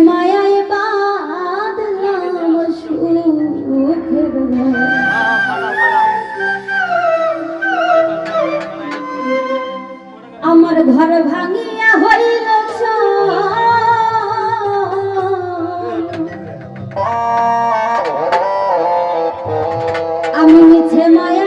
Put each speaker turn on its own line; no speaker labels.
মায়ায় বাদলাম সুখের আমার ঘর ভাঙিয়া হইল আমি মিছে মায়া